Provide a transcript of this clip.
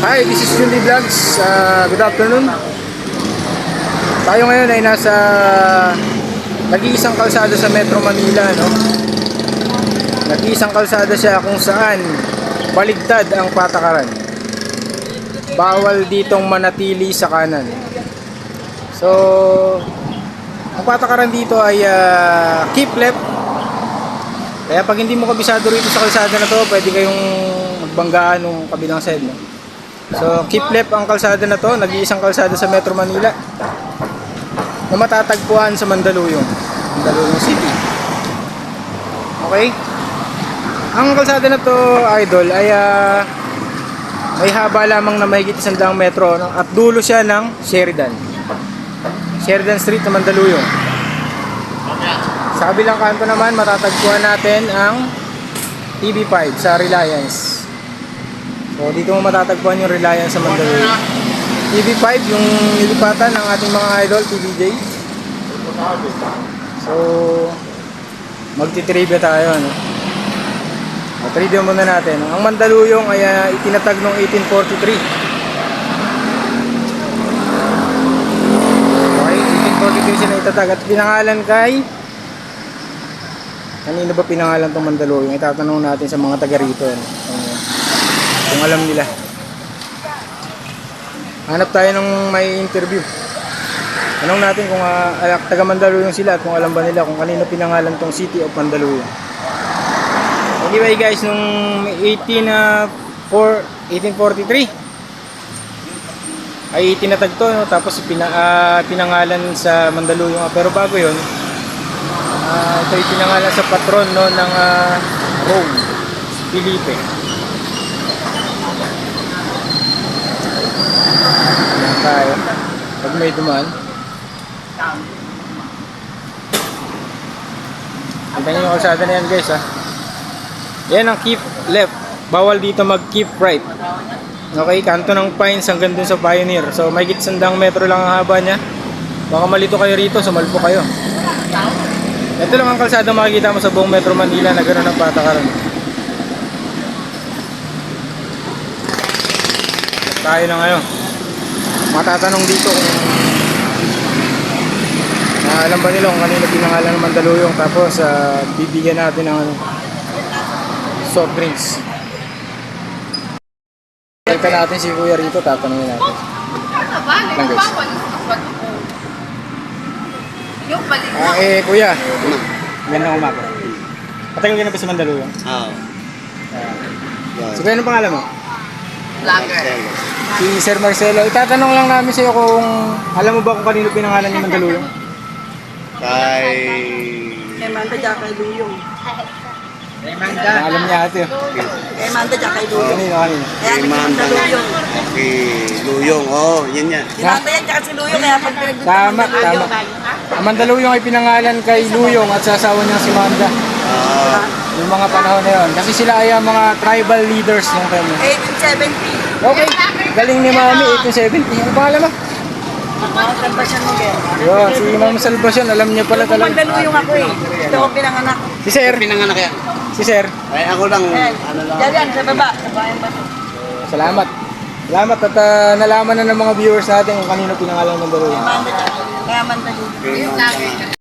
Hi, this is Julie Vlogs. Uh, good afternoon. Tayo ngayon ay nasa nag-iisang kalsada sa Metro Manila, no? Nag-iisang kalsada siya kung saan baligtad ang patakaran. Bawal ditong manatili sa kanan. So, ang patakaran dito ay ah, keep left. Kaya pag hindi mo kabisado rito sa kalsada na to, pwede kayong magbanggaan ng kabilang side. No? So, keep left ang kalsada na to, nag-iisang kalsada sa Metro Manila na matatagpuan sa Mandaluyong, Mandaluyong City. Okay? Ang kalsada na to, idol, ay ah, may haba lamang na mahigit isang daang metro no? at dulo siya ng Sheridan. Sheridan Street na Mandaluyong. Sa kabilang kanto naman, matatagpuan natin ang TV5 sa Reliance. So, dito mo matatagpuan yung Reliance sa Mandaluyong. TV5, yung nilipatan ng ating mga idol, TVJ. So, magti-trivia tayo. No? O, trivia muna natin. Ang Mandaluyong ay ah, itinatag noong 1843. Okay, 1843 siya itatag at pinangalan kay Kanino ba pinangalan tong Mandaluyong? Itatanong natin sa mga taga rito. ano, Kung, alam nila. Hanap tayo ng may interview. Tanong natin kung uh, taga Mandaluyong sila at kung alam ba nila kung kanino pinangalan tong City of Mandaluyong. Anyway guys, nung 18, uh, 4, 1843 ay tinatag to, no? tapos pina, ah, pinangalan sa Mandaluyong. Pero bago yon Ah, ito ay pinangalan sa patron no ng ah, Rome, Felipe. Yan tayo. Pag may dumaan. Niyo yung kalsada na yan guys ha. Yan ang keep left. Bawal dito mag keep right. Okay, kanto ng Pines hanggang dun sa Pioneer. So may sandang metro lang ang haba niya. Baka malito kayo rito, sumalpo kayo. Ito lang ang kalsada makikita mo sa buong Metro Manila na gano'n ang patakaran. Tayo na ngayon. Matatanong dito kung na alam ba nila kung kanino pinangalan ng Mandaluyong tapos ah, bibigyan natin ng ano, soft drinks. Balikan natin si Kuya rito, tatanungin natin. Lang, guys. Ah, eh, Kuya. Gandang umaga. Patagal ka na ba sa Mandaluyong? Oo. So, kaya anong pangalan mo? Vlogger. Si Sir Marcelo. Itatanong lang namin sa iyo kung alam mo ba kung kanino pinangalan yung Mandaluyong? Kay... Kay Manda tsaka kay Luyong. Ang alam niya ate. Kay Manda tsaka kay Luyong. Kanino, kanino? Kay Manda. Luyong. Kay Luyong. Oo, oh, yan yan. Si Manda yan tsaka si Luyong. Kaya pag pinagdito Tama, tama. Ang Mandaluyong ay pinangalan kay Luyong at sa asawa niya si Manda. Oo. Yung mga panahon na yun. Kasi sila ay ang mga tribal leaders ng time. 1870. Okay, galing ni Mami, 1870. Ano pangalan mo? Mga Salvation Miguel. Yun, si Ma'am Salvacion, alam niya pala talaga. Mandaluyong ako eh. Ito ako pinanganak. Si Sir, Pinanganak yan. si Sir. Ay, ako lang. Ayan. Ano lang. Diyan yan, sa baba. Sa bayan ba? Salamat. Salamat at ah, nalaman na ng mga viewers natin kung kanino pinangalan ng tsaka. Kaya. Kay Manda.